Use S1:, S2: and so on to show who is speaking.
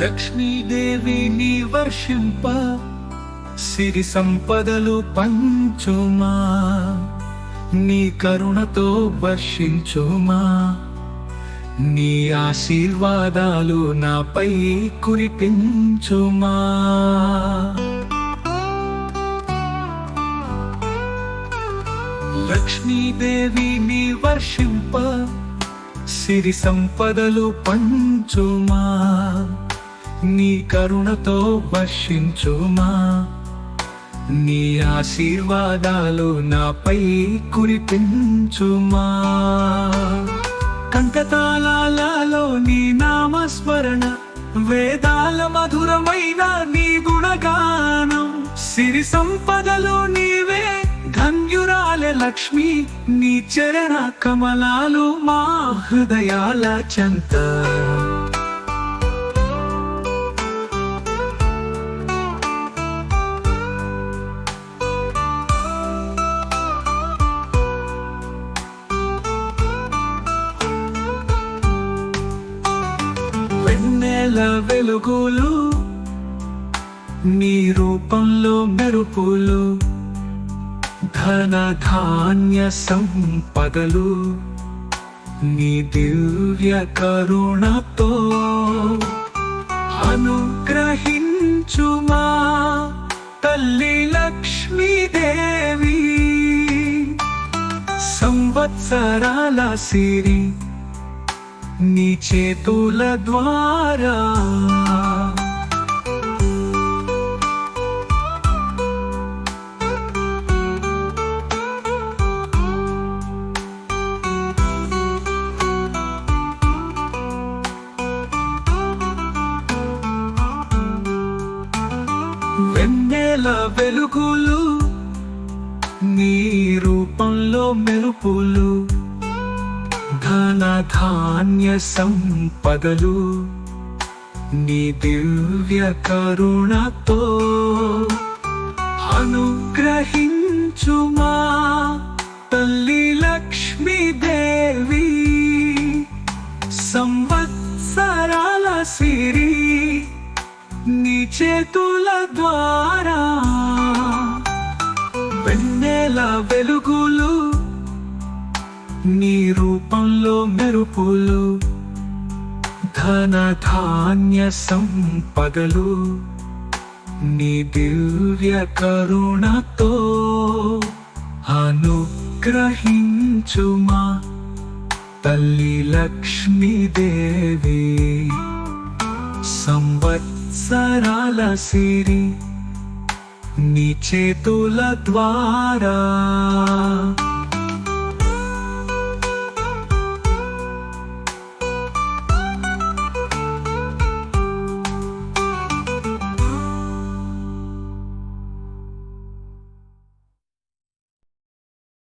S1: లక్ష్మీదేవిని వర్షింప సిరి సంపదలు పంచుమా. నీ కరుణతో వర్షించుమా. నీ ఆశీర్వాదాలు నాపై కురిపించుమా. లక్ష్మీదేవిని వర్షింప సిరి సంపదలు పంచుమా. నీ కరుణతో వర్షించుమా నీ ఆశీర్వాదాలు నాపై కురిపించుమా? కంకతాళాలలో నీ నామస్మరణ వేదాల మధురమైన నీ గుణగానం సిరి సంపదలు నీవే ధన్యురాలే లక్ష్మి నీ చరణ కమలాలు మా హృదయాల చెంత. నెల వెలుగులు నీ రూపంలో మెరుపులు ధన ధాన్య సంపదలు నీ దివ్య కరుణతో అనుగ్రహించుమా తల్లి లక్ష్మీదేవి. సంవత్సరాల సిరి నీ చేతుల ద్వారా. వెన్నెల వెలుగులు నీ రూపంలో మెరుపులు. ధన ధాన్య సంపదలు నీ దివ్య కరుణతో అనుగ్రహించుమా తల్లి లక్ష్మీదేవి సంవత్సరాల సిరి నీ చేతుల ద్వారా వెన్నెల వెలుగుల నీ రూపంలో మెరుపులు ధన ధాన్య సంపదలు నీ దివ్య కరుణతో అనుగ్రహించుమా తల్లి లక్ష్మీదేవి. సంవత్సరాల సిరి నీ చేతుల ద్వారా